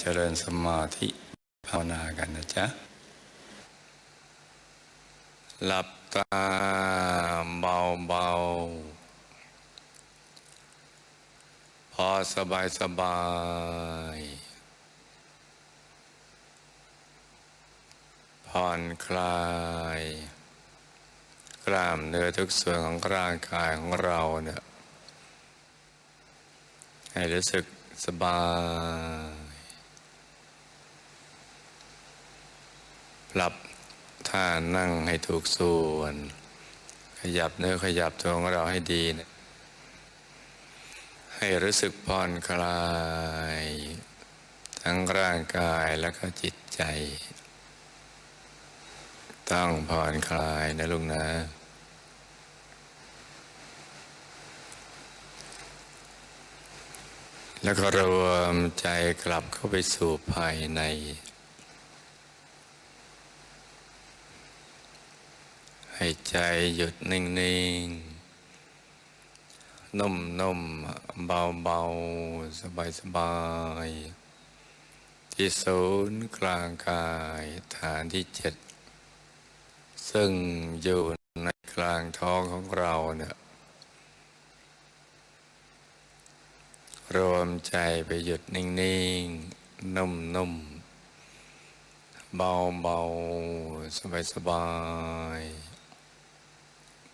เจริญสมาธิภาวนากันนะจ๊ะ หลับตาเบาเบาๆพอสบายสบาย ผ่อนคลาย กล้ามเนื้อทุกส่วนของร่างกายของเราเนี่ยให้รู้สึกสบาย ปรับท่านั่งให้ถูกส่วน ขยับเนื้อขยับตัวของเราให้ดีนะให้รู้สึกผ่อนคลาย ทั้งร่างกายแล้วก็จิตใจ ต้องผ่อนคลายนะลุงนะ แล้วก็รวมใจกลับเข้าไปสู่ภายใน ให้ใจหยุดนิ่ง ๆ นุ่ม ๆ เบา ๆ สบาย ๆ ที่ศูนย์กลางกายฐานที่เจ็ด ซึ่งอยู่ในกลางท้องของเราเนี่ยรวมใจไปหยุดนิ่ง ๆ นุ่ม ๆ เบา ๆ สบาย ๆ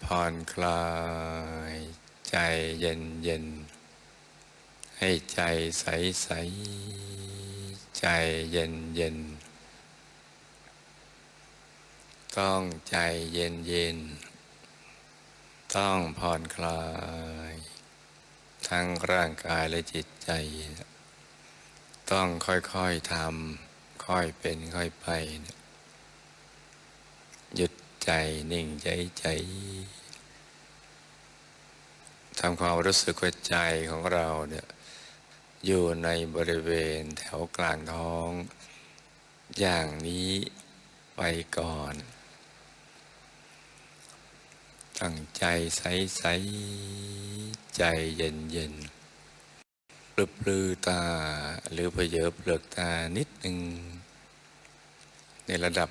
ผ่อนคลาย ใจเย็นๆให้ใจใสๆใจเย็นๆต้องใจเย็นๆต้องผ่อนคลาย ทั้งร่างกายและจิตใจ ต้องค่อยๆทำค่อยเป็นค่อยไป หยุด ใจนิ่งใจใจทำความรู้สึกว่าใจของเราเนี่ยอยู่ในบริเวณแถวกลางท้อง อย่างนี้ไปก่อน ตั้งใจใสๆใจเย็นๆปลือปลือตาหรือเพเยอเปลือกตานิดหนึ่งในระดับ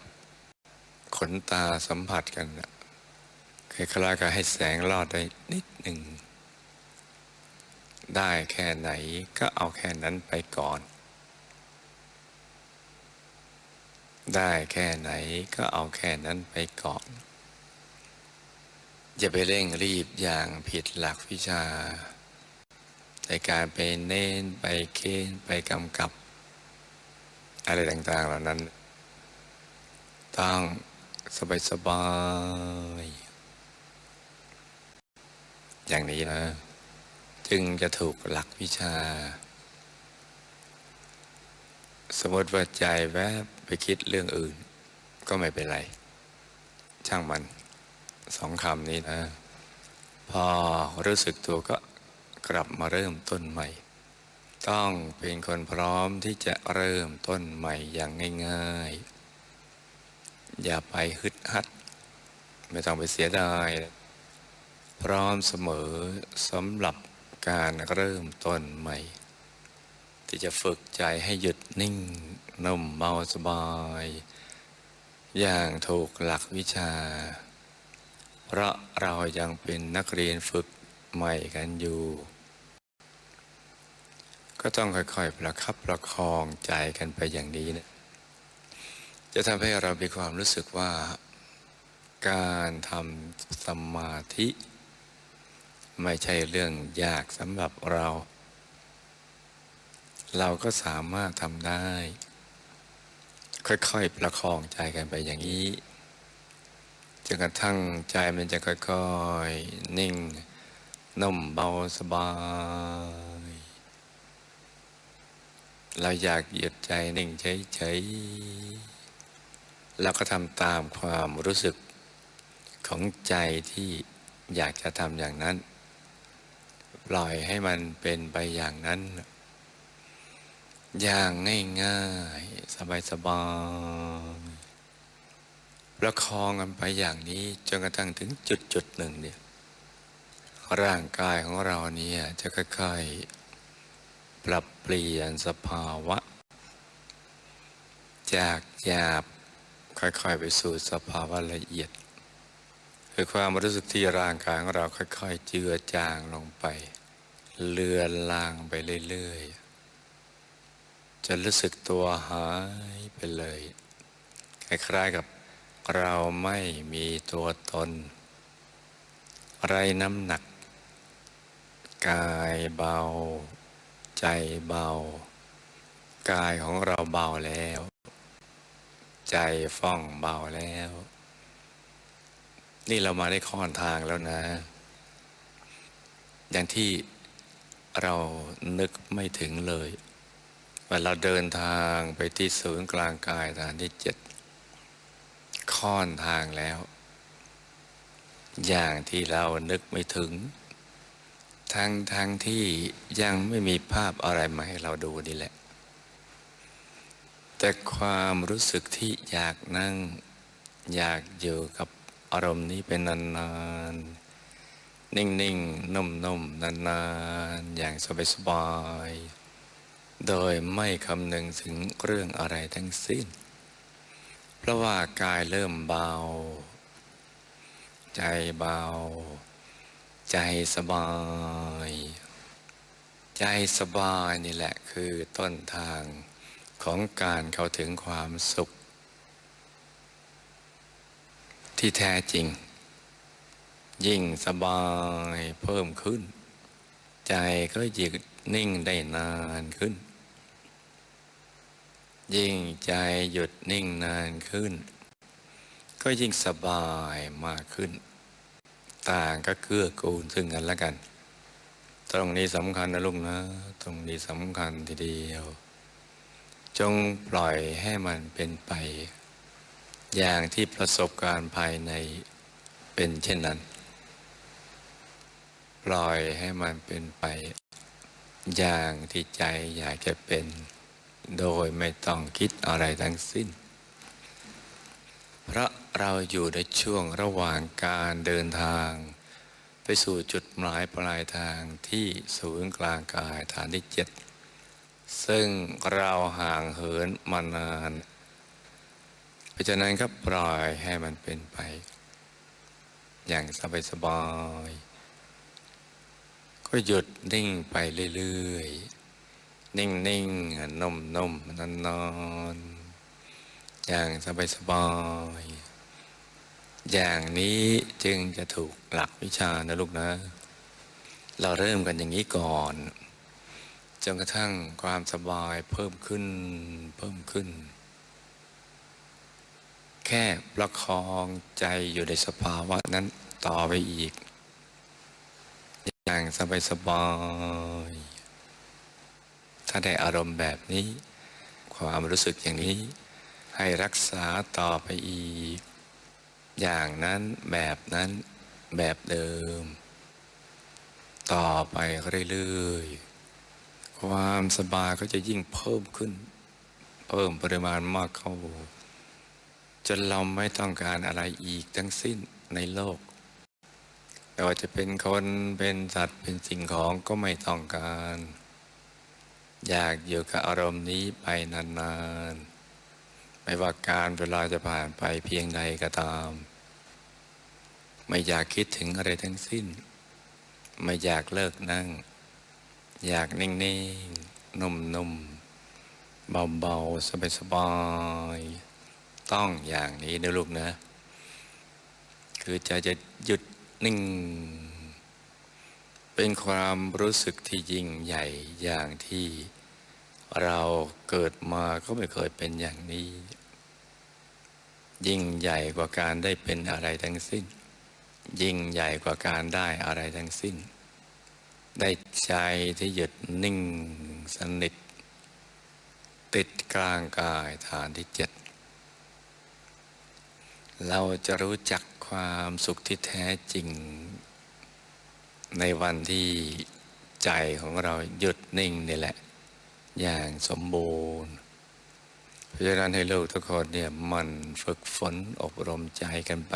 ขนตาสัมผัสกันนะคล้ายๆกับให้แสงลอดได้นิดหนึ่ง ได้แค่ไหนก็เอาแค่นั้นไปก่อน ได้แค่ไหนก็เอาแค่นั้นไปก่อน อย่าไปเร่งรีบอย่างผิดหลักวิชา ในการไปเน้นไปเค้นไปกำกับ อะไรต่างๆเหล่านั้น ต้อง สบายสบายๆอย่างนี้นะ จึงจะถูกหลักวิชา สมมติว่าใจแวบไปคิดเรื่องอื่น ก็ไม่เป็นไร ช่างมันสองคำนี้นะ พอรู้สึกตัวก็กลับมาเริ่มต้นใหม่ ต้องเป็นคนพร้อมที่จะเริ่มต้นใหม่อย่างง่าย ๆ อย่าไปฮึดฮัด ไม่ต้องไปเสียดาย พร้อมเสมอสำหรับการเริ่มต้นใหม่ ที่จะฝึกใจให้หยุดนิ่งนุ่มเบาสบาย อย่างถูกหลักวิชา เพราะเรายังเป็นนักเรียนฝึกใหม่กันอยู่ ก็ต้องค่อยๆประคับประคองใจกันไปอย่างนี้นะ จะทำให้เรามีความรู้สึกว่า การทำสมาธิ ไม่ใช่เรื่องยากสำหรับเรา เราก็สามารถทำได้ ค่อยๆ ประคองใจกันไปอย่างนี้จนกระทั่งใจมันจะค่อยๆ นิ่งนุ่มเบาสบาย เราอยากหยุดใจนิ่งเฉยๆ แล้วก็ทำตามความรู้สึกของใจที่อยากจะทำอย่างนั้น ปล่อยให้มันเป็นไปอย่างนั้น อย่างง่ายๆ สบายๆประคองกันไปอย่างนี้จนกระทั่งถึงจุดจุดหนึ่งเนี่ยร่างกายของเราเนี่ยจะค่อยๆปรับเปลี่ยนสภาวะ จากหยาบ ค่อยๆ ไปสู่สภาวะละเอียด คือความรู้สึกที่ร่างกายของเราค่อยๆ เจือจางลงไป เลือนลางไปเรื่อยๆ จะรู้สึกตัวหายไปเลยคล้ายๆกับเราไม่มีตัวตน ไรน้ำหนัก กายเบา ใจเบา กายของเราเบาแล้ว ใจฟ่องเบาแล้ว นี่เรามาได้ค่อนทางแล้วนะ อย่างที่เรานึกไม่ถึงเลยว่าเราเดินทางไปที่ศูนย์กลางกายฐานที่เจ็ดค่อนทางแล้ว อย่างที่เรานึกไม่ถึง ทั้งทั้งที่ยังไม่มีภาพอะไรมาให้เราดูนี่แหละ แต่ความรู้สึกที่อยากนั่ง อยากอยู่กับอารมณ์นี้เป็นนานๆ นิ่งๆ นุ่มๆ นานๆ อย่างสบายๆ โดยไม่คำนึงถึงเรื่องอะไรทั้งสิ้น เพราะว่ากายเริ่มเบา ใจเบา ใจสบาย ใจสบายนี่แหละคือต้นทาง ของการเข้าถึงความสุข ที่แท้จริง ยิ่งสบายเพิ่มขึ้น ใจก็ยิ่งนิ่งได้นานขึ้น ยิ่งใจหยุดนิ่งนานขึ้น ก็ยิ่งสบายมากขึ้น ต่างก็เกื้อกูลซึ่งกันและกัน ตรงนี้สำคัญนะลุงนะ ตรงนี้สำคัญทีเดียว จงปล่อยให้มันเป็นไป อย่างที่ประสบการณ์ภายในเป็นเช่นนั้น ปล่อยให้มันเป็นไป อย่างที่ใจอยากจะเป็น โดยไม่ต้องคิดอะไรทั้งสิ้น เพราะเราอยู่ในช่วงระหว่างการเดินทาง ไปสู่จุดหมายปลายทางที่ศูนย์กลางกายฐานที่เจ็ด ซึ่งเราห่างเหินมานาน เพราะฉะนั้นก็ปล่อยให้มันเป็นไป อย่างสบายๆก็หยุดนิ่งไปเรื่อยๆ นิ่งๆนุ่มๆนอนๆอย่างสบายๆอย่างนี้จึงจะถูกหลักวิชานะลูกนะ เราเริ่มกันอย่างนี้ก่อน จนกระทั่งความสบายเพิ่มขึ้นเพิ่มขึ้น แค่ประคองใจอยู่ในสภาวะนั้นต่อไปอีก อย่างสบายสบายๆถ้าได้อารมณ์แบบนี้ ความรู้สึกอย่างนี้ ให้รักษาต่อไปอีก อย่างนั้นแบบนั้นแบบเดิม ต่อไปเรื่อยๆ ความสบายก็จะยิ่งเพิ่มขึ้น เพิ่มปริมาณมากเข้า จนเราไม่ต้องการอะไรอีกทั้งสิ้นในโลกไม่ว่าจะเป็นคนเป็นสัตว์เป็นสิ่งของก็ไม่ต้องการ อยากอยู่กับอารมณ์นี้ไปนานๆ ไม่ว่าการเวลาจะผ่านไปเพียงใดก็ตาม ไม่อยากคิดถึงอะไรทั้งสิ้น ไม่อยากเลิกนั่ง อยากนิ่งๆ นุ่มๆ เบาๆ สบายๆ ต้องอย่างนี้นะลูกนะ คือใจจะหยุดนิ่ง เป็นความรู้สึกที่ยิ่งใหญ่อย่างที่เราเกิดมาก็ไม่เคยเป็นอย่างนี้ ยิ่งใหญ่กว่าการได้เป็นอะไรทั้งสิ้น ยิ่งใหญ่กว่าการได้อะไรทั้งสิ้น ได้ใจที่หยุดนิ่งสนิท ติดกลางกายฐานที่เจ็ดเราจะรู้จักความสุขที่แท้จริง ในวันที่ใจของเราหยุดนิ่งนี่แหละ อย่างสมบูรณ์ เพราะฉะนั้นให้ลูกทุกคนเนี่ยมันฝึกฝนอบรมใจกันไป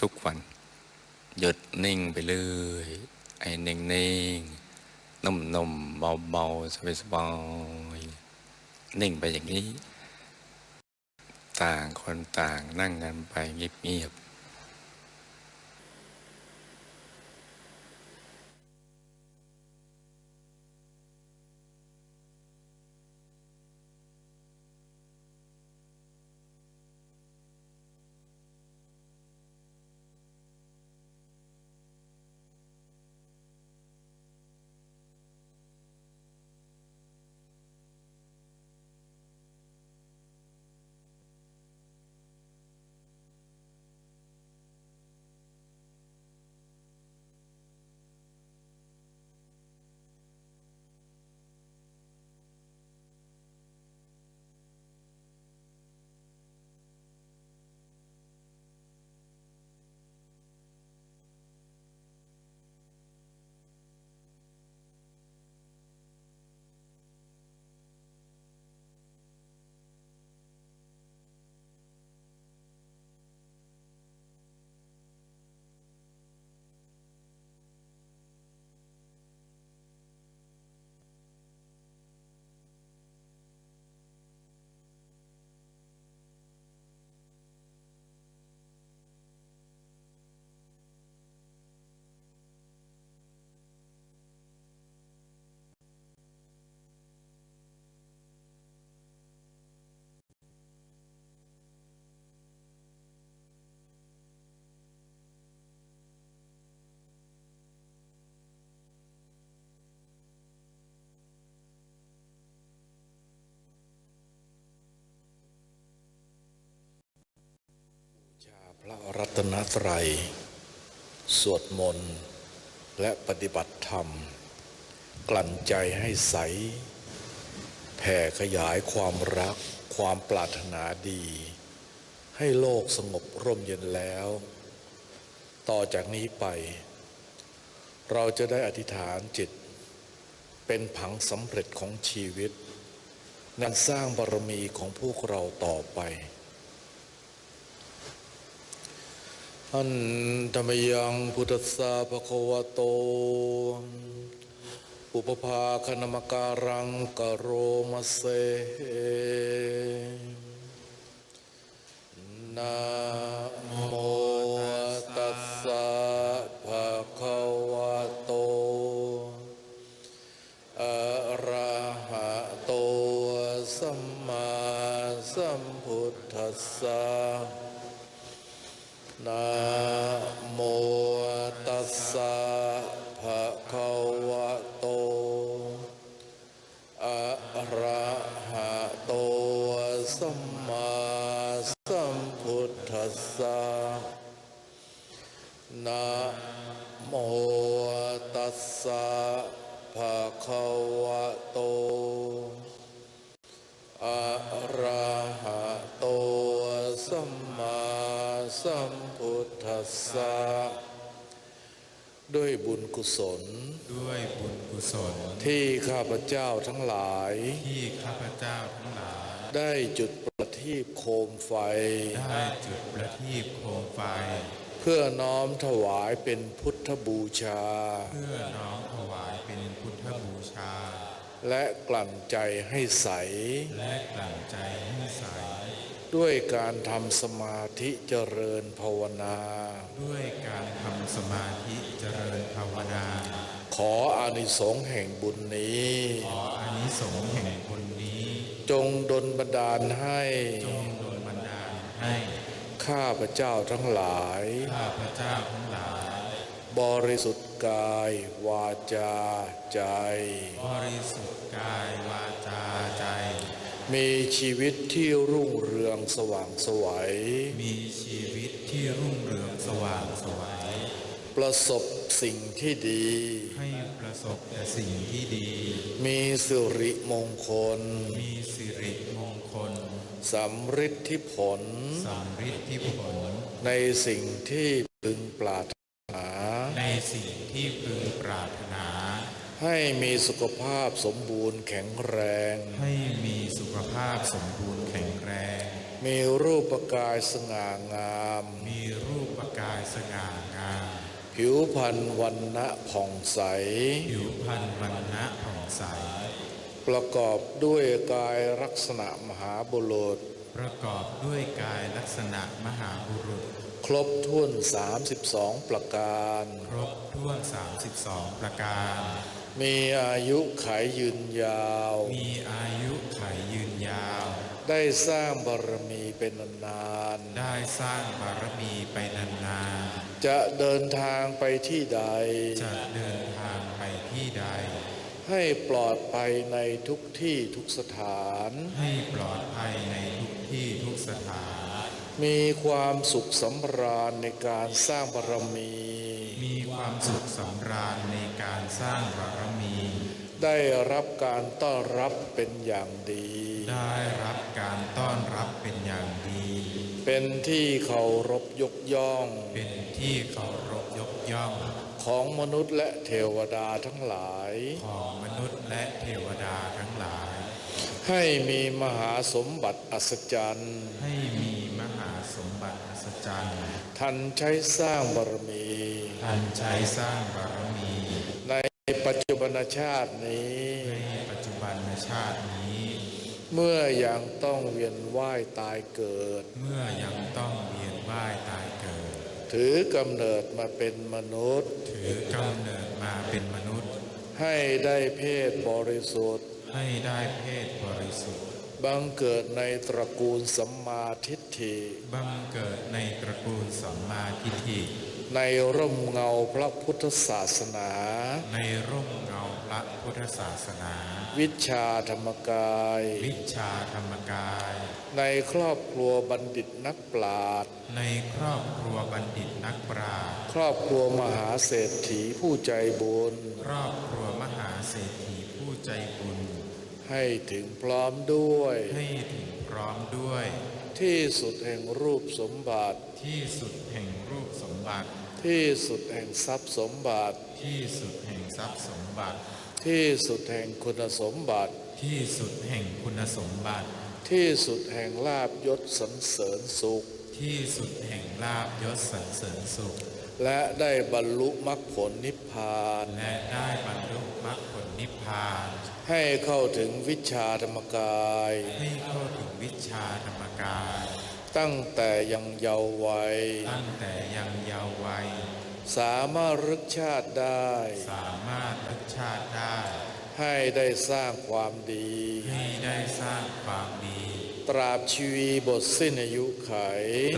ทุกๆวัน หยุดนิ่งไปเรื่อย ไอ้นิ่งนิ่งนุ่มนมเบาเบาสบายสบายนิ่งไปอย่างนี้ ต่างคนต่างนั่งกันไปเงียบๆ ตนตรัย สวดมนต์ และปฏิบัติธรรม กลั่นใจให้ใส แผ่ขยายความรักความปรารถนาดี ให้โลกสงบร่มเย็นแล้ว ต่อจากนี้ไป เราจะได้อธิษฐานจิต เป็นผังสำเร็จของชีวิตนันสร้างบารมีของพวกเราต่อไป อันธรรมยังพุทธสาภควโต อุปภาคณมการังกโรมเสนะโมตัสสะภะคะวะโตอะระหะโตสัมมาสัมพุทธัสสะ นะโมตัสสะภะคะวะโต อะระหะโตสัมมาสัมพุทธัสสะนะโมตัสสะภะคะวะโตอะะด้วยบุญกุศล ด้วยบุญกุศล ที่ข้าพเจ้าทั้งหลาย ที่ข้าพเจ้าทั้งหลาย ได้จุดประทีปโคมไฟ ได้จุดประทีปโคมไฟ เพื่อน้อมถวายเป็นพุทธบูชา เพื่อน้อมถวายเป็นพุทธบูชา และกลั่นใจให้ใส และกลั่นใจให้ใส ด้วยการทำสมาธิเจริญภาวนา ด้วยการทำสมาธิเจริญภาวนา ขออานิสงส์แห่งบุญนี้ ขออานิสงส์แห่งบุญนี้ จงดลบันดาลให้ จงโดนบันดาลให้ ข้าพเจ้าทั้งหลาย ข้าพเจ้าทั้งหลาย บริสุทธิ์กายวาจาใจ บริสุทธิ์กายวาจาใจ มีชีวิตที่รุ่งเรืองสว่างไสวัย มีชีวิตที่รุ่งเรืองสว่างไสวัย ประสบสิ่งที่ดี ให้ประสบแต่สิ่งที่ดี มีสิริมงคล มีสิริมงคลสำฤทธิผลสำฤทธิผล ในสิ่งที่พึงปรารถนา ในสิ่งที่พึงปรารถนา ให้มีสุขภาพสมบูรณ์แข็งแรง ให้มีสุขภาพสมบูรณ์แข็งแรง มีรูปกายสง่างาม มีรูปกายสง่างาม ผิวพรรณวันณะผ่องใส ผิวพรรณวันณะผ่องใส ประกอบด้วยกายลักษณะมหาบุรุษปประกอบด้วยกายลักษณะมหาบุรุษ ครบถ้วน 32 ประการ ครบถ้วน 32 ประการ มีอายุขายยืนยาว มีอายุไขยืนยาว ได้สร้างบารมีเป็นนานได้สร้างบารมีไปนานๆ จะเดินทางไปที่ใดๆจะเดินทางไปที่ใด ให้ปลอดภัยในทุกที่ทุกสถาน ให้ปลอดภัยในทุกที่ทุกสถาน มีความสุขสำราญในการสร้างบารมี มีความสุขสำราญใน การสร้างบารมี ได้รับการต้อนรับเป็นอย่างดี ได้รับการต้อนรับเป็นอย่างดี เป็นที่เคารพยกย่อง เป็นที่เคารพยกย่อง ของมนุษย์และเทวดาทั้งหลาย ของมนุษย์และเทวดาทั้งหลาย ให้มีมหาสมบัติอัศจรรย์ ให้มีมหาสมบัติอัศจรรย์ ทันใช้สร้างบารมี ท่านใช้สร้างบารมี ในปัจจุบันชาตินี้ ในปัจจุบันชาตินี้ เมื่อยังต้องเวียนว่ายตายเกิด เมื่อยังต้องเวียนว่ายตายเกิด ถือกำเนิดมาเป็นมนุษย์ ถือกำเนิดมาเป็นมนุษย์ ให้ได้เพศบริสุทธิ์ ให้ได้เพศบริสุทธิ์ บังเกิดในตระกูลสัมมาทิฏฐิ บังเกิดในตระกูลสัมมาทิฏฐิ ในร่มเงาพระพุทธศาสนา ในร่มเงาพระพุทธศาสนา วิชาธรรมกาย วิชาธรรมกาย ในครอบครัวบัณฑิตนักปราชญ์ในครอบครัวบัณฑิตนักปราชญ์ครอบครัวมหาเศรษฐีผู้ใจบุญครอบครัวมหาเศรษฐีผู้ใจบุญให้ถึงพร้อมด้วย ให้ถึงพร้อมด้วย ที่สุดแห่งรูปสมบัติ ที่สุดแห่งรูปสมบัติ ที่สุดแห่งทรัพย์สมบัติ ที่สุดแห่งทรัพย์สมบัติ ที่สุดแห่งคุณสมบัติ ที่สุดแห่งคุณสมบัติ ที่สุดแห่งลาบยศสรรเสริญสุข ที่สุดแห่งลาบยศสรรเสริญสุข และได้บรรลุมรรคผลนิพพาน และได้บรรลุมรรคผลนิพพาน ให้เข้าถึงวิชาธรรมกาย ให้เข้าถึงวิชาธรรมกาย ตั้งแต่ยังเยาว์วัย ตั้งแต่ยังเยาว์วัย สามารถรึกชาติได้ สามารถรักชาติได้ ให้ได้สร้างความดี ให้ได้สร้างความดี ตราบชีวีบทสิ้นอายุไข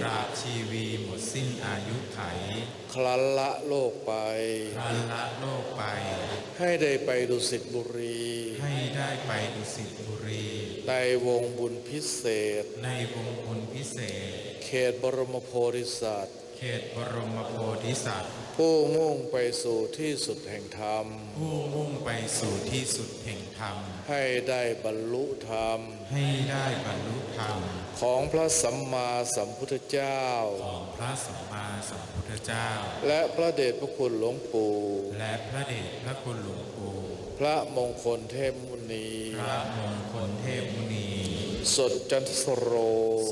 ตราบชีวีหมดสิ้นอายุไขคลันละโลกไป พลันละโลกไป ให้ได้ไปดุสิตบุรี ให้ได้ไปดุสิตบุรี ในวงบุญพิเศษ ในวงบุญพิเศษ เขตบรมโพธิสัตว์ เขตบรมโพธิสัตว์ ผู้มุ่งไปสู่ที่สุดแห่งธรรม ผู้มุ่งไปสู่ที่สุดแห่งธรรม ให้ได้บรรลุธรรม ให้ได้บรรลุธรรม ของพระสัมมาสัมพุทธเจ้า ของพระสัมมาสัมพุทธเจ้า และพระเดชพระคุณหลวงปู่ และพระเดชพระคุณหลวงปู่ พระมงคลเทพมุนี พระมงคลเทพมุนี สดจันทสโร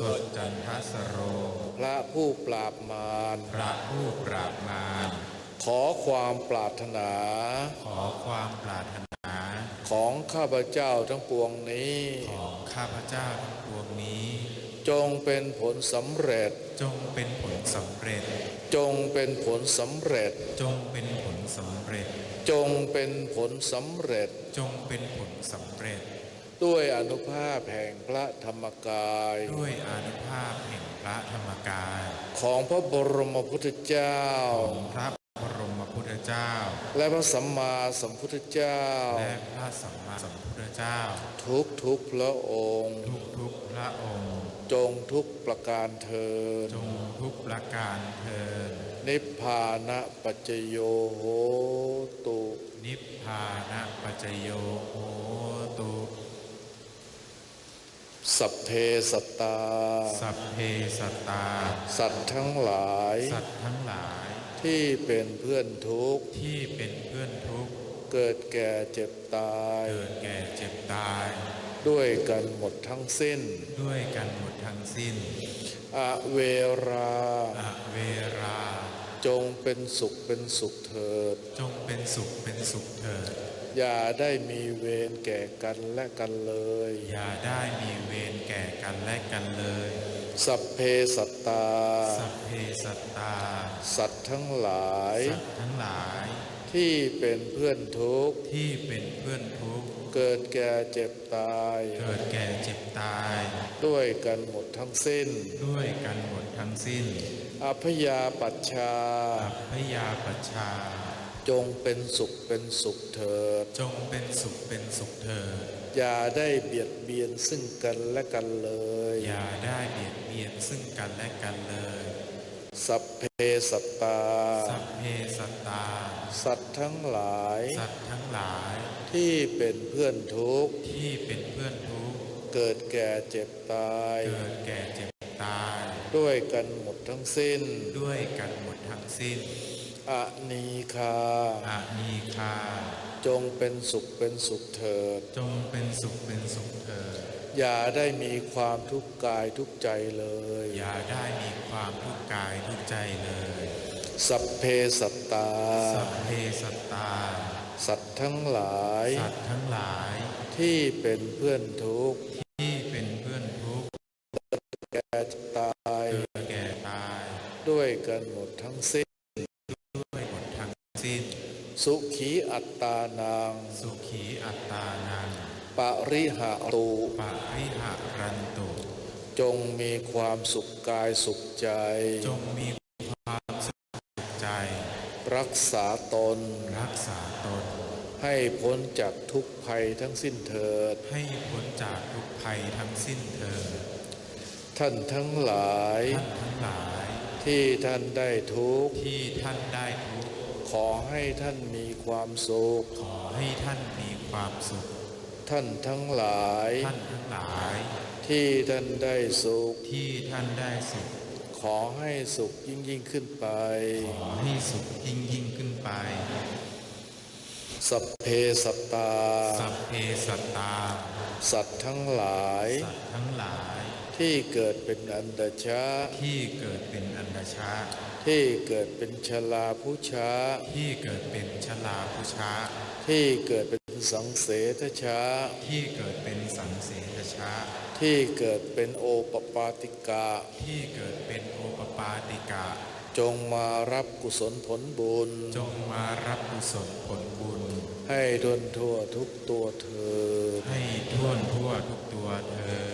สดจันทสโร พระผู้ปราบมารพระผู้ปราบมารขอความปรารถนา ขอความปรารถนา ของข้าพเจ้าทั้งปวงนี้ ของข้าพเจ้าทั้งปวงนี้ จงเป็นผลสำเร็จ จงเป็นผลสำเร็จ จงเป็นผลสำเร็จ จงเป็นผลสำเร็จ จงเป็นผลสำเร็จ จงเป็นผลสำเร็จ ด้วยอนุภาพแห่งพระธรรมกาย ด้วยอานุภาพแห่งพระธรรมกาย ของพระบรมพุทธเจ้าของพระบรมพุทธเจ้า และพระสัมมาสัมพุทธเจ้า และพระสัมมาสัมพุทธเจ้า ทุกทุกๆพระองค์ ทุกทุกๆพระองค์ จงทุกประการเทินจงทุกประการเทินนิพพานะปัจจโยโหตุ นิพพานะปัจจโยโหตุ สัพเพสัตตา สัพเพสัตตา สัตว์ทั้งหลาย สัตว์ทั้งหลาย ที่เป็นเพื่อนทุกข์ ที่เป็นเพื่อนทุกข์ เกิดแก่เจ็บตาย เกิดแก่เจ็บตาย ด้วยกันหมดทั้งสิ้น ด้วยกันหมดทั้งสิ้น อเวราอเวรา จงเป็นสุขเป็นสุขเถิด จงเป็นสุขเป็นสุขเถิด อย่าได้มีเวรแก่กันและกันเลย อย่าได้มีเวรแก่กันกันและกันเลย สัพเพสัตตา สัพเพสัตตา สัตว์ทั้งหลาย สัตว์ทั้งหลาย ที่เป็นเพื่อนทุกข์ ที่เป็นเพื่อนทุกข์ เกิดแก่เจ็บตาย เกิดแก่เจ็บตาย ด้วยกันหมดทั้งสิ้น ด้วยกันหมดทั้งสิ้นอพยาปัชชาอัพยาปชชา จงเป็นสุขเป็นสุขเถิด จงเป็นสุขเป็นสุขเถิด อย่าได้เบียดเบียนซึ่งกันและกันเลย อย่าได้เบียดเบียนซึ่งกันและกันเลย สัพเพสัตตา สัพเพสัตตา สัตว์ทั้งหลาย สัตว์ทั้งหลาย ที่เป็นเพื่อนทุกข์ ที่เป็นเพื่อนทุกข์ เกิดแก่เจ็บตาย เกิดแก่เจ็บตาย ด้วยกันหมดทั้งสิ้น ด้วยกันหมดทั้งสิ้น อนีคา อามีคา จงเป็นสุขเป็นสุขเถิด จงเป็นสุขเป็นสุขเถิด อย่าได้มีความทุกข์กายทุกข์ใจเลย อย่าได้มีความทุกข์กายทุกข์ใจเลย สัพเพสัตตา สัพเพสัตตา สัตว์ทั้งหลาย สัตว์ทั้งหลาย ที่เป็นเพื่อนทุกข์ที่เป็นเพื่อนทุกข์แก่ตาย เกิดแก่ตาย ด้วยกันหมดทั้งสิ้น สุขีอัตตานัง สุขีอัตตานัง ปริหารูปะริหารันตุ จงมีความสุขกายสุขใจ จงมีความสุขใจ รักษาตน รักษาตน ให้พ้นจากทุกภัยทั้งสิ้นเถิด ให้พ้นจากทุกภัยทั้งสิ้นเถิด ท่านทั้งหลาย ท่านทั้งหลาย ที่ท่านได้ทุกข์ที่ท่านได้ทุกข์ข อให้ท่านมีความสุข ขอให้ท่านมีความสุข ท่านทั้งหลาย ท่านทั้งหลาย ที่ท่านได้สุข ที่ท่านได้สุข ขอให้สุขยิ่งยิ่งขึ้นไป ขอให้สุขยิ่งยิ่งขึ้นไป สัพเพสัตตา สัพเพสัตตา สัตว์ทั้งหลาย สัตว์ทั้งหลาย ที่เกิดเป็นอันดชะที่เกิดเป็นอันดชา ที่เกิดเป็นชลาผู้ช้า ที่เกิดเป็นชลาพุชาที่เกิดเป็นสังเสทช้า ที่เกิดเป็นสังเสทชาที่เกิดเป็นโอปปาติกา ที่เกิดเป็นโอปปาติกา จงมารับกุศลผลบุญ จงมารับกุศลผลบุญ ให้ทนทั่วทุกตัวเธอญให้ท่วนทั่วทุกตัวเธอ